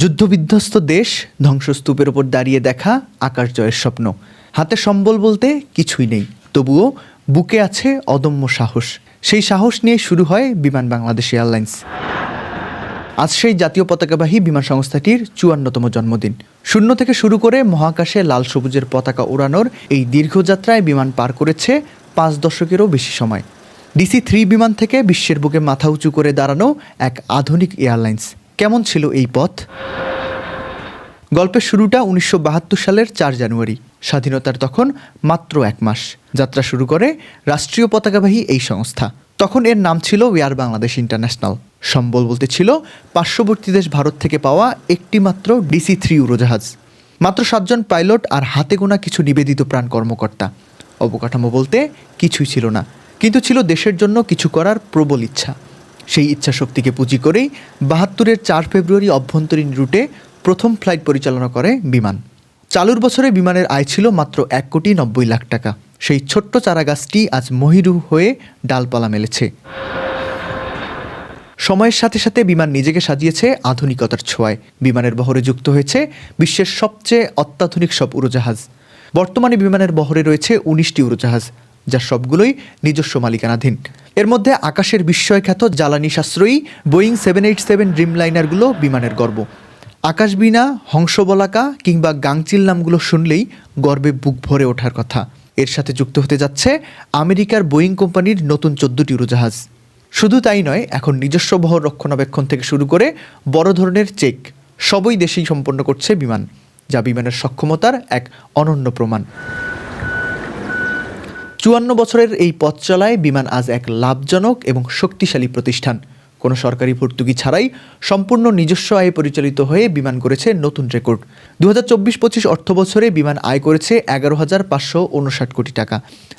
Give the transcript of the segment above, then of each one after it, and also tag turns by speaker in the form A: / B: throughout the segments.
A: যুদ্ধবিধ্বস্ত দেশ ধ্বংসস্তূপের ওপর দাঁড়িয়ে দেখা আকাশ জয়ের স্বপ্ন। হাতে সম্বল বলতে কিছুই নেই, তবুও বুকে আছে অদম্য সাহস। সেই সাহস নিয়ে শুরু হয় বিমান বাংলাদেশ এয়ারলাইন্স। আজ সেই জাতীয় পতাকাবাহী বিমান সংস্থাটির চুয়ান্নতম জন্মদিন। শূন্য থেকে শুরু করে মহাকাশে লাল সবুজের পতাকা উড়ানোর এই দীর্ঘযাত্রায় বিমান পার করেছে পাঁচ দশকেরও বেশি সময়। ডিসি থ্রি বিমান থেকে বিশ্বের বুকে মাথা উঁচু করে দাঁড়ানো এক আধুনিক এয়ারলাইন্স। কেমন ছিল এই পথ? গল্পের শুরুটা উনিশশো বাহাত্তর সালের চার জানুয়ারি, স্বাধীনতার তখন মাত্র এক মাস। যাত্রা শুরু করে রাষ্ট্রীয় পতাকাবাহী এই সংস্থা। তখন এর নাম ছিল এয়ার বাংলাদেশ ইন্টারন্যাশনাল সম্বল বলতে ছিল, পার্শ্ববর্তী দেশ ভারত থেকে পাওয়া একটি মাত্র ডিসি থ্রি উড়োজাহাজ। মাত্র সাতজন পাইলট আর হাতে গোনা কিছু নিবেদিত প্রাণ কর্মকর্তা। অবকাঠামো বলতে কিছুই ছিল না, কিন্তু ছিল দেশের জন্য কিছু করার প্রবল ইচ্ছা। সেই ইচ্ছা শক্তিকে পুঁজি করেই বাহাত্তরের চার ফেব্রুয়ারি অভ্যন্তরীণ রুটে প্রথম ফ্লাইট পরিচালনা করে বিমান। চালুর বছরে বিমানের আয় ছিল মাত্র এক কোটি নব্বই লাখ টাকা। সেই ছোট্ট চারাগাছটি আজ মহিরু হয়ে ডালপালা মেলেছে। সময়ের সাথে সাথে বিমান নিজেকে সাজিয়েছে আধুনিকতার ছোঁয়ায়। বিমানের বহরে যুক্ত হয়েছে বিশ্বের সবচেয়ে অত্যাধুনিক সব উড়োজাহাজ। বর্তমানে বিমানের বহরে রয়েছে উনিশটি উড়োজাহাজ। যার সবগুলোই নিজস্ব মালিকানাধীন। এর মধ্যে আকাশের বিস্ময়খ্যাত জ্বালানি সাশ্রয়ী বোয়িং সেভেন এইট সেভেন ড্রিমলাইনারগুলো বিমানের গর্ব। আকাশবিনা হংসবলাকা কিংবা গাংচিল নামগুলো শুনলেই গর্বে বুক ভরে ওঠার কথা। এর সাথে যুক্ত হতে যাচ্ছে আমেরিকার বোয়িং কোম্পানির নতুন চোদ্দটি উড়োজাহাজ। শুধু তাই নয়, এখন নিজস্ব বহর রক্ষণাবেক্ষণ থেকে শুরু করে বড় ধরনের চেক সবই দেশেই সম্পন্ন করছে বিমান, যা বিমানের সক্ষমতার এক অনন্য প্রমাণ। চুয়ান্ন বছরের এই পথ চলায় বিমান আজ এক লাভজনক এবং শক্তিশালী প্রতিষ্ঠান। কোনো সরকারি ভর্তুকি ছাড়াই সম্পূর্ণ নিজস্ব আয়ে পরিচালিত হয়ে বিমান করেছে নতুন রেকর্ড। দু হাজার চব্বিশ পঁচিশ অর্থ বছরে বিমান আয় করেছে এগারো হাজার পাঁচশো উনষাট কোটি টাকা।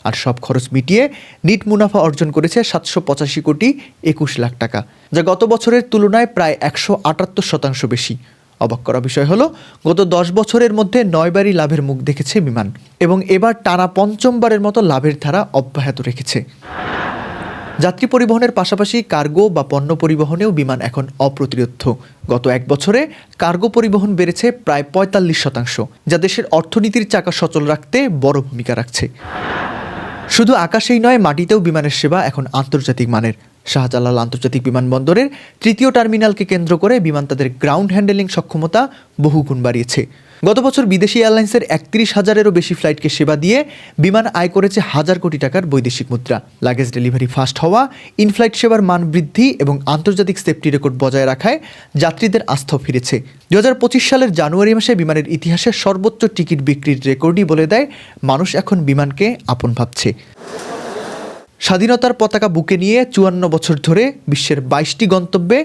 A: আর সব খরচ মিটিয়ে নিট মুনাফা অর্জন করেছে সাতশো পঁচাশি কোটি একুশ লাখ টাকা, যা গত বছরের তুলনায় প্রায় একশো আটাত্তর শতাংশ বেশি। অবাক করা বিষয় হলো, গত দশ বছরের মধ্যে নয়বারই লাভের মুখ দেখেছে বিমান এবং এবার টানা পঞ্চমবারের মতো লাভের ধারা অব্যাহত রেখেছে। যাত্রী পরিবহনের পাশাপাশি কার্গো বা পণ্য পরিবহনেও বিমান এখন অপ্রতিরোধ্য। গত এক বছরে কার্গো পরিবহন বেড়েছে প্রায় পঁয়তাল্লিশ শতাংশ, যা দেশের অর্থনীতির চাকা সচল রাখতে বড় ভূমিকা রাখছে। শুধু আকাশেই নয়, মাটিতেও বিমানের সেবা এখন আন্তর্জাতিক মানের। শাহজালাল আন্তর্জাতিক বিমানবন্দরের তৃতীয় টার্মিনালকে কেন্দ্র করে বিমান তাদের গ্রাউন্ড হ্যান্ডেলিং সক্ষমতা বহুগুণ বাড়িয়েছে। গত বছর বিদেশি এয়ারলাইন্সের একত্রিশ হাজারেরও বেশি ফ্লাইটকে সেবা দিয়ে বিমান আয় করেছে হাজার কোটি টাকার বৈদেশিক মুদ্রা। লাগেজ ডেলিভারি ফাস্ট হওয়া ইনফ্লাইট সেবার মান বৃদ্ধি এবং আন্তর্জাতিক সেফটি রেকর্ড বজায় রাখায় যাত্রীদের আস্থা ফিরেছে। দু হাজার পঁচিশ সালের জানুয়ারি মাসে বিমানের ইতিহাসে সর্বোচ্চ টিকিট বিক্রির রেকর্ডই বলে দেয়, মানুষ এখন বিমানকে আপন ভাবছে। স্বাধীনতার পতাকা বুকে নিয়ে চুয়ান্ন বছর ধরে বিশ্বের বাইশটি গন্তব্যে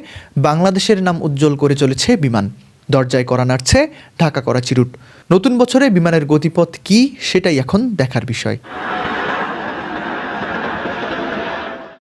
A: বাংলাদেশের নাম উজ্জ্বল করে চলেছে বিমান। দরজায় করা নাড়ছে ঢাকা করাচি রুট। নতুন বছরে বিমানের গতিপথ কি সেটাই এখন দেখার বিষয়।